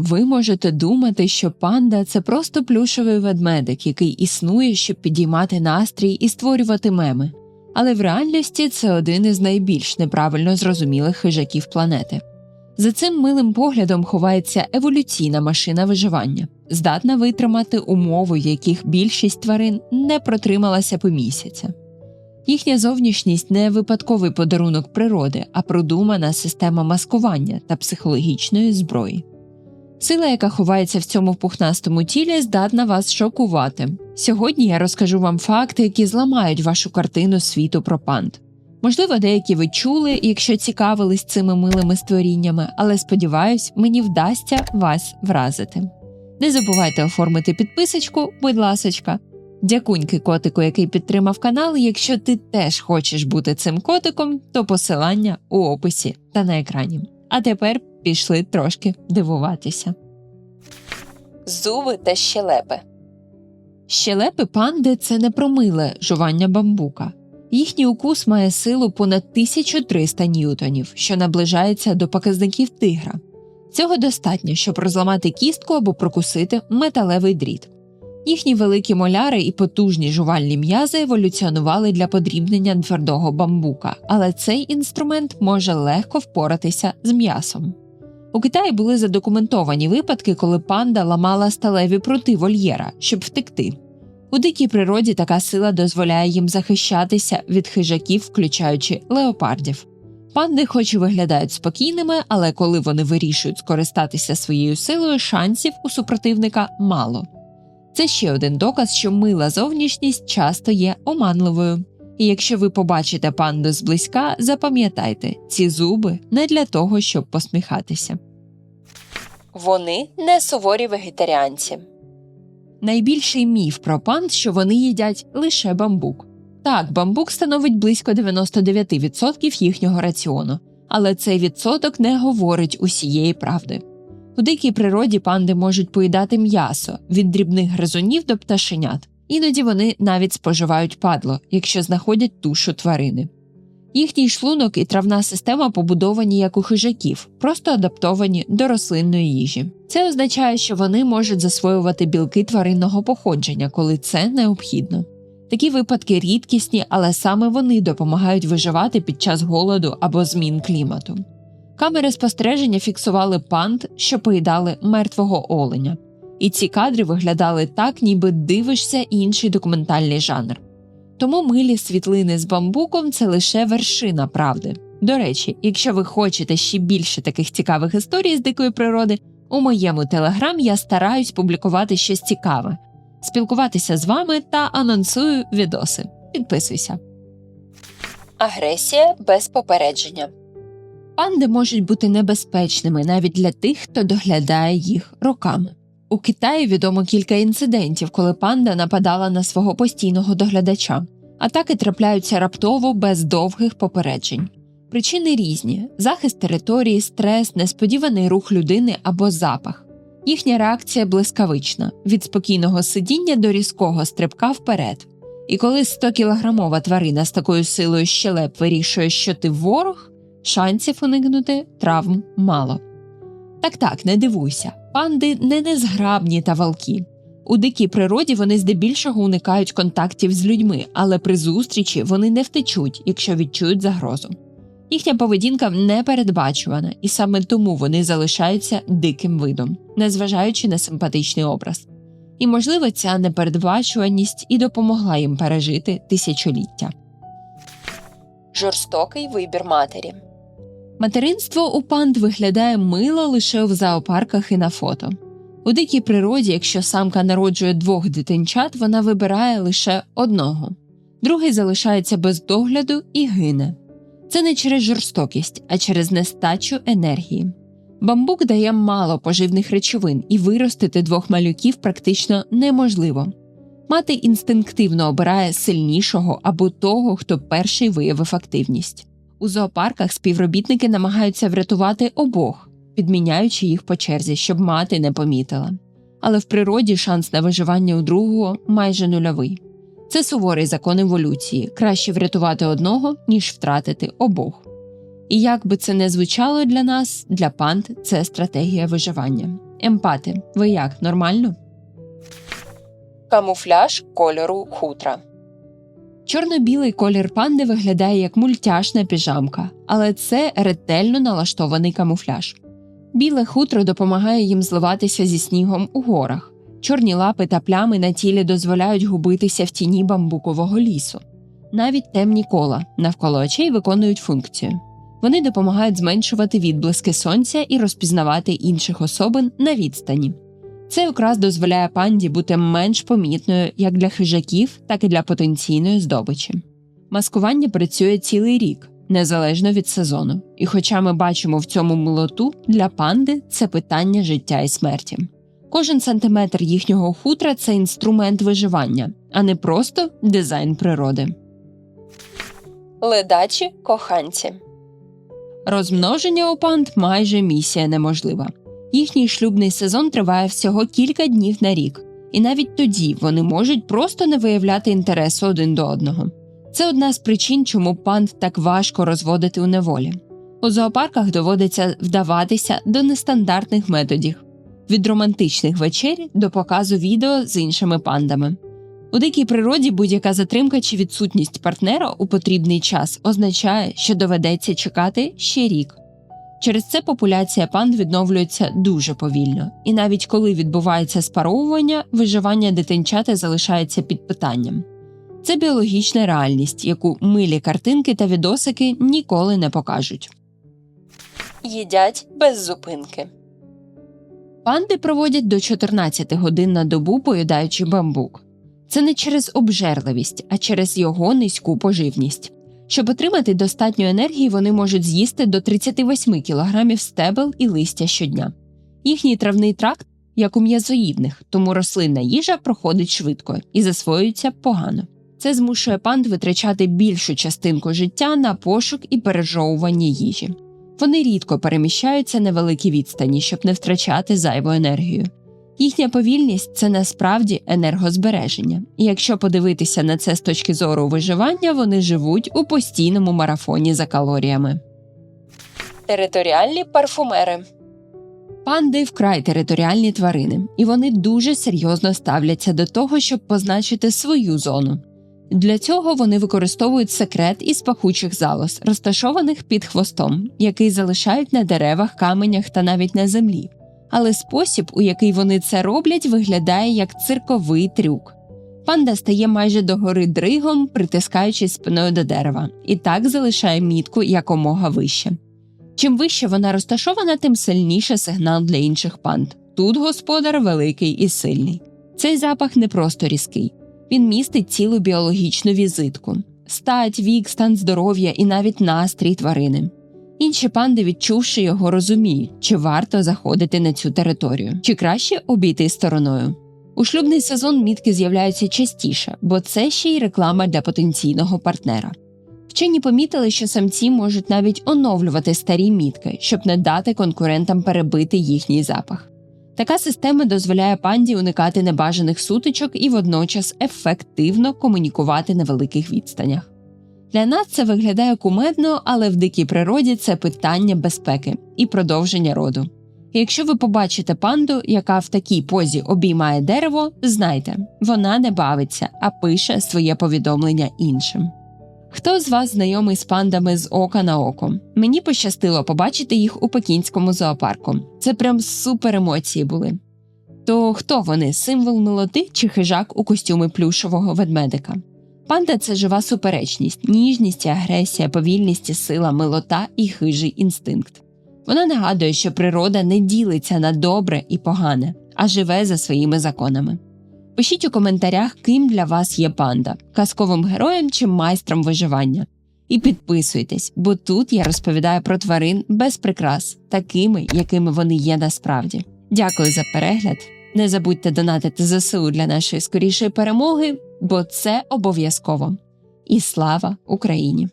Ви можете думати, що панда це просто плюшовий ведмедик, який існує, щоб підіймати настрій і створювати меми. Але в реальності це один із найбільш неправильно зрозумілих хижаків планети. За цим милим поглядом ховається еволюційна машина виживання, здатна витримати умови, яких більшість тварин не протрималася по місяця. Їхня зовнішність не випадковий подарунок природи, а продумана система маскування та психологічної зброї. Сила, яка ховається в цьому пухнастому тілі, здатна вас шокувати. Сьогодні я розкажу вам факти, які зламають вашу картину світу про панд. Можливо, деякі ви чули, якщо цікавились цими милими створіннями, але сподіваюсь, мені вдасться вас вразити. Не забувайте оформити підписочку, будь ласочка. Дякуньки котику, який підтримав канал. Якщо ти теж хочеш бути цим котиком, то посилання у описі та на екрані. А тепер пішли трошки дивуватися. Зуби та щелепи. Щелепи панди це не промиле жування бамбука. Їхній укус має силу понад 1300 ньютонів, що наближається до показників тигра. Цього достатньо, щоб розламати кістку або прокусити металевий дріт. Їхні великі моляри і потужні жувальні м'язи еволюціонували для подрібнення твердого бамбука, але цей інструмент може легко впоратися з м'ясом. У Китаї були задокументовані випадки, коли панда ламала сталеві прути вольєра, щоб втекти. У дикій природі така сила дозволяє їм захищатися від хижаків, включаючи леопардів. Панди, хоч і виглядають спокійними, але коли вони вирішують скористатися своєю силою, шансів у супротивника мало. Це ще один доказ, що мила зовнішність часто є оманливою. І якщо ви побачите панду зблизька, запам'ятайте, ці зуби не для того, щоб посміхатися. Вони не суворі вегетаріанці. Найбільший міф про панд, що вони їдять лише бамбук. Так, бамбук становить близько 99% їхнього раціону, але цей відсоток не говорить усієї правди. У дикій природі панди можуть поїдати м'ясо від дрібних гризунів до пташенят, іноді вони навіть споживають падло, якщо знаходять тушу тварини. Їхній шлунок і травна система побудовані як у хижаків, просто адаптовані до рослинної їжі. Це означає, що вони можуть засвоювати білки тваринного походження, коли це необхідно. Такі випадки рідкісні, але саме вони допомагають виживати під час голоду або змін клімату. Камери спостереження фіксували панд, що поїдали мертвого оленя, і ці кадри виглядали так, ніби дивишся інший документальний жанр. Тому милі світлини з бамбуком це лише вершина правди. До речі, якщо ви хочете ще більше таких цікавих історій з дикої природи, у моєму телеграм я стараюсь публікувати щось цікаве, спілкуватися з вами та анонсую відоси. Підписуйся. Агресія без попередження. Панди можуть бути небезпечними навіть для тих, хто доглядає їх роками. У Китаї відомо кілька інцидентів, коли панда нападала на свого постійного доглядача. Атаки трапляються раптово без довгих попереджень. Причини різні: захист території, стрес, несподіваний рух людини або запах. Їхня реакція блискавична від спокійного сидіння до різкого стрибка вперед. І коли 100-кілограмова тварина з такою силою щелеп вирішує, що ти ворог, шансів уникнути травм мало. Так так, не дивуйся, панди не незграбні та валки. У дикій природі вони здебільшого уникають контактів з людьми, але при зустрічі вони не втечуть, якщо відчують загрозу. Їхня поведінка непередбачувана, і саме тому вони залишаються диким видом, незважаючи на симпатичний образ. І, можливо, ця непередбачуваність і допомогла їм пережити тисячоліття. Жорстокий вибір матері Материнство у панд виглядає мило лише в зоопарках і на фото. У дикій природі, якщо самка народжує двох дитинчат, вона вибирає лише одного, другий залишається без догляду і гине. Це не через жорстокість, а через нестачу енергії. Бамбук дає мало поживних речовин, і виростити двох малюків практично неможливо. Мати інстинктивно обирає сильнішого або того, хто перший виявив активність. У зоопарках співробітники намагаються врятувати обох, підміняючи їх по черзі, щоб мати не помітила. Але в природі шанс на виживання у другого майже нульовий. Це суворий закон еволюції краще врятувати одного, ніж втратити обох. І як би це не звучало для нас, для панд це стратегія виживання. Емпати, ви як нормально? Камуфляж кольору хутра. Чорно-білий колір панди виглядає як мультяшна піжамка, але це ретельно налаштований камуфляж. Біле хутро допомагає їм зливатися зі снігом у горах. Чорні лапи та плями на тілі дозволяють губитися в тіні бамбукового лісу. Навіть темні кола навколо очей виконують функцію. Вони допомагають зменшувати відблиски сонця і розпізнавати інших особин на відстані. Цей окрас дозволяє панді бути менш помітною як для хижаків, так і для потенційної здобичі. Маскування працює цілий рік, незалежно від сезону, і хоча ми бачимо в цьому милоту, для панди це питання життя і смерті. Кожен сантиметр їхнього хутра це інструмент виживання, а не просто дизайн природи. Ледачі коханці Розмноження у панд майже місія неможлива. Їхній шлюбний сезон триває всього кілька днів на рік, і навіть тоді вони можуть просто не виявляти інтересу один до одного. Це одна з причин, чому панд так важко розводити у неволі. У зоопарках доводиться вдаватися до нестандартних методів від романтичних вечер до показу відео з іншими пандами. У дикій природі будь-яка затримка чи відсутність партнера у потрібний час означає, що доведеться чекати ще рік. Через це популяція панд відновлюється дуже повільно, і навіть коли відбувається спаровування, виживання дитинчати залишається під питанням. Це біологічна реальність, яку милі картинки та відосики ніколи не покажуть. Їдять без зупинки. Панди проводять до 14 годин на добу, поїдаючи бамбук. Це не через обжерливість, а через його низьку поживність. Щоб отримати достатньо енергії, вони можуть з'їсти до 38 кг стебел і листя щодня. Їхній травний тракт як у м'язоїдних, тому рослинна їжа проходить швидко і засвоюється погано. Це змушує панд витрачати більшу частинку життя на пошук і пережовування їжі. Вони рідко переміщаються на великі відстані, щоб не втрачати зайву енергію. Їхня повільність це насправді енергозбереження, і якщо подивитися на це з точки зору виживання, вони живуть у постійному марафоні за калоріями. Територіальні парфумери панди вкрай територіальні тварини, і вони дуже серйозно ставляться до того, щоб позначити свою зону. Для цього вони використовують секрет із пахучих залоз, розташованих під хвостом, який залишають на деревах, каменях та навіть на землі але спосіб, у який вони це роблять, виглядає як цирковий трюк. Панда стає майже догори дригом, притискаючись спиною до дерева, і так залишає мітку якомога вище. Чим вище вона розташована, тим сильніше сигнал для інших панд. Тут господар великий і сильний. Цей запах не просто різкий, він містить цілу біологічну візитку, стать, вік, стан здоров'я і навіть настрій тварини. Інші панди, відчувши його, розуміють, чи варто заходити на цю територію, чи краще обійти стороною. У шлюбний сезон мітки з'являються частіше, бо це ще й реклама для потенційного партнера. Вчені помітили, що самці можуть навіть оновлювати старі мітки, щоб не дати конкурентам перебити їхній запах. Така система дозволяє панді уникати небажаних сутичок і водночас ефективно комунікувати на великих відстанях. Для нас це виглядає кумедно, але в дикій природі це питання безпеки і продовження роду. Якщо ви побачите панду, яка в такій позі обіймає дерево, знайте, вона не бавиться, а пише своє повідомлення іншим. Хто з вас знайомий з пандами з ока на око? Мені пощастило побачити їх у пекінському зоопарку. Це прям супер емоції були. То хто вони символ милоти чи хижак у костюмі плюшового ведмедика? Панда це жива суперечність, ніжність, агресія, повільність, сила, милота і хижий інстинкт. Вона нагадує, що природа не ділиться на добре і погане, а живе за своїми законами. Пишіть у коментарях, ким для вас є панда казковим героєм чи майстром виживання. І підписуйтесь, бо тут я розповідаю про тварин без прикрас, такими, якими вони є насправді. Дякую за перегляд. Не забудьте донатити ЗСУ для нашої скорішої перемоги бо це обов'язково. І слава Україні!